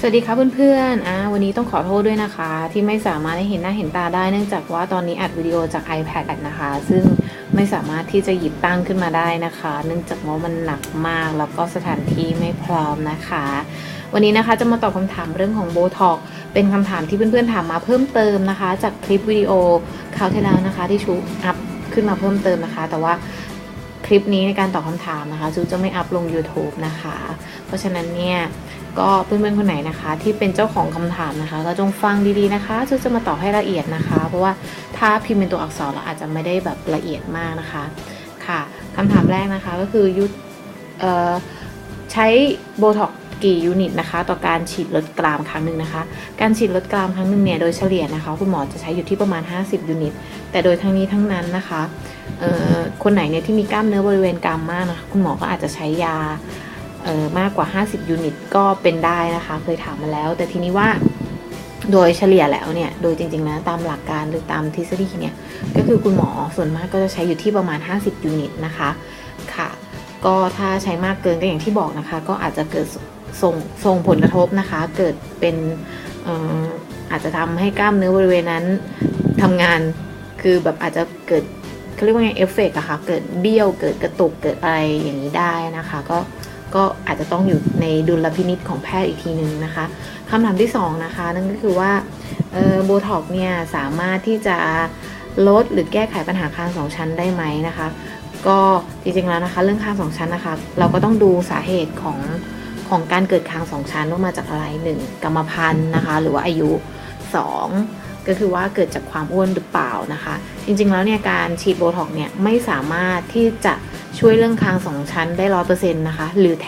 สวัสดีครับเพื่อนๆอ่าวันนี้ต้องขอโทษด้วยนะคะ ที่ไม่สามารถให้เห็นหน้าเห็นตาได้เนื่องจากว่าตอนนี้อัดวิดีโอจาก iPad นะคะ ซึ่งไม่สามารถที่จะหยิบตั้งขึ้นมาได้นะคะ เนื่องจากว่ามันหนักมากแล้วก็สถานที่ไม่พร้อมนะคะ วันนี้นะคะจะมาตอบคำถามเรื่องของโบท็อกเป็นคำถามที่เพื่อนๆถามมาเพิ่มเติมนะคะ จากคลิปวิดีโอคราวที่แล้วนะคะ ที่ชูอัพขึ้นมาเพิ่มเติมนะคะ แต่ว่า คลิปนี้ในการตอบคำถามนะคะชูจะไม่อัพลง YouTube นะคะ เพราะฉะนั้นเนี่ยก็เพื่อนๆคนไหนนะคะ ที่เป็นเจ้าของคำถามนะคะ ก็จงฟังดีๆนะคะชูจะมาตอบให้ละเอียดนะคะ เพราะว่าถ้าพิมพ์เป็นตัวอักษรเราอาจจะไม่ได้แบบละเอียดมากนะคะค่ะคำถามแรกนะคะก็คือยุเอ่อใช้โบท็อกกี่ยูนิตนะคะ ต่อการฉีดลดกรามครั้งหนึ่งนะคะ การฉีดลดกรามครั้งหนึ่งเนี่ยโดยเฉลี่ยนะคะ คุณหมอจะใช้อยู่ที่ประมาณ 50 ยูนิต แต่โดยทั้งนี้ทั้งนั้นนะคะ คนไหนเนี่ยที่มีกล้ามเนื้อบริเวณกรามมากนะคะคุณหมอก็อาจจะใช้ยามากกว่า 50 ยูนิตก็เป็นได้นะคะ เคยถามมาแล้ว แต่ทีนี้ว่าโดยเฉลี่ยแล้วเนี่ย โดยจริงๆนะตามหลักการหรือตามทฤษฎีเนี่ย ก็คือคุณหมอส่วนมากก็จะใช้อยู่ที่ประมาณ 50 ยูนิตนะคะ ค่ะ ก็ถ้าใช้มากเกินก็อย่างที่บอกนะคะ ก็อาจจะเกิดส่งส่งผลกระทบนะคะ เกิดเป็นเอ่ออาจจะทำให้กล้ามเนื้อบริเวณนั้นทำงาน คือแบบอาจจะเกิด เขาเรียกว่าไงเอฟเฟกต์อะค่ะ เกิดเบี้ยวเกิดกระตุกเกิดอะไรอย่างนี้ได้นะคะ ก็ก็อาจจะต้องอยู่ในดุลพินิษของแพทย์อีกทีนึงนะคะคำถามที่สองนะคะนั่นก็คือว่าโบท็อกเนี่ยสามารถที่จะลดหรือแก้ไขปัญหาคางสองชั้นได้ไหมนะคะ ก็จริงๆแล้วนะคะ เรื่องคางสองชั้นนะคะ เราก็ต้องดูสาเหตุของของการเกิดคางสองชั้นว่ามาจากอะไรหนึ่งกรรมพันธุ์นะคะ หรือว่าอายุสอง ก็คือว่าเกิดจากความอ้วนหรือเปล่านะคะ จริงๆแล้วเนี่ยการฉีดโบท็อกเนี่ยไม่สามารถที่จะช่วยเรื่องคางสองชั้นได้ร้อยเปอร์เซ็นต์นะคะหรือแท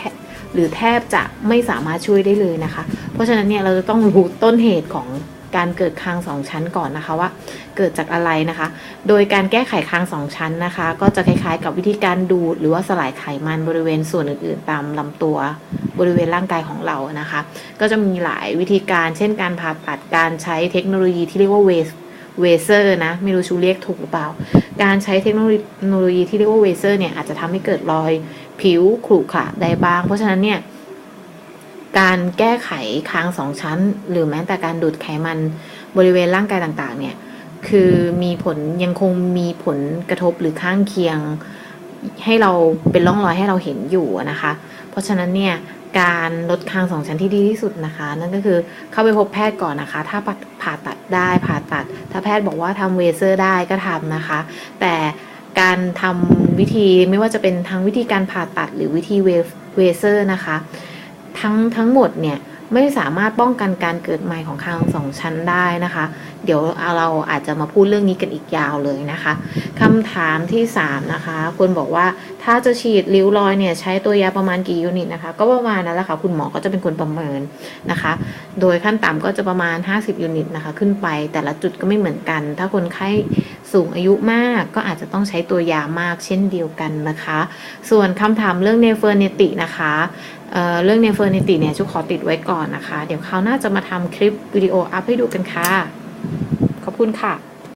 หรือแทบจะไม่สามารถช่วยได้เลยนะคะ เพราะฉะนั้นเนี่ยเราจะต้องรู้ต้นเหตุของ การเกิดคางสองชั้นก่อนนะคะว่าเกิดจากอะไรนะคะ โดยการแก้ไขคางสองชั้นนะคะ ก็จะคล้ายๆ กับวิธีการดูดหรือว่าสลายไขมันบริเวณส่วนอื่นๆ ตามลำตัวบริเวณร่างกายของเรานะคะ ก็จะมีหลายวิธีการ เช่น การผ่าตัดการใช้เทคโนโลยีที่เรียกว่าเวสเวเซอร์นะไม่รู้ชูเรียกถูกหรือเปล่า การใช้เทคโนโลยีที่เรียกว่าเวเซอร์เนี่ยอาจจะทำให้เกิดรอยผิวขรุขระได้บ้าง เพราะฉะนั้นเนี่ย การแก้ไขคางสองชั้น หรือแม้แต่การดูดไขมันบริเวณร่างกายต่างๆ เนี่ย คือมีผลยังคงมีผลกระทบหรือข้างเคียง ให้เราเป็นร่องรอยให้เราเห็นอยู่นะคะ เพราะฉะนั้นเนี่ยการลดคางสองชั้นที่ดีที่สุดนะคะ นั่นก็คือเข้าไปพบแพทย์ก่อนนะคะ ถ้าผ่าตัดได้ผ่าตัด ถ้าแพทย์บอกว่าทำเวเซอร์ได้ก็ทำนะคะ แต่การทำวิธีไม่ว่าจะเป็นทั้งวิธีการผ่าตัดหรือวิธีเวเซอร์นะคะ ทั้งทั้งหมดเนี่ยไม่สามารถป้องกันการเกิดใหม่ของคางสองชั้นได้นะคะ เดี๋ยวเราอาจจะมาพูดเรื่องนี้กันอีกยาวเลยนะคะคำถามที่ 3 นะคะคนบอกว่าถ้าจะฉีดริ้วรอยเนี่ยใช้ตัวยาประมาณกี่ยูนิตนะคะ ก็ประมาณนั้นแหละค่ะคุณหมอก็จะเป็นคนประเมินนะคะ โดยขั้นต่ำก็จะประมาณ 50 ยูนิตนะคะ ขึ้นไปแต่ละจุดก็ไม่เหมือนกัน ถ้าคนไข้สูงอายุมากก็อาจจะต้องใช้ตัวยามากเช่นเดียวกันนะคะ ส่วนคำถามเรื่องเนเฟอร์เนตินะคะ เเรื่องเนเฟอร์เนติเนี่ยชุกขอติดไว้ก่อนนะคะ เดี๋ยวคราวหน้าจะมาทำคลิปวิดีโออัพให้ดูกันค่ะ ขอบคุณค่ะ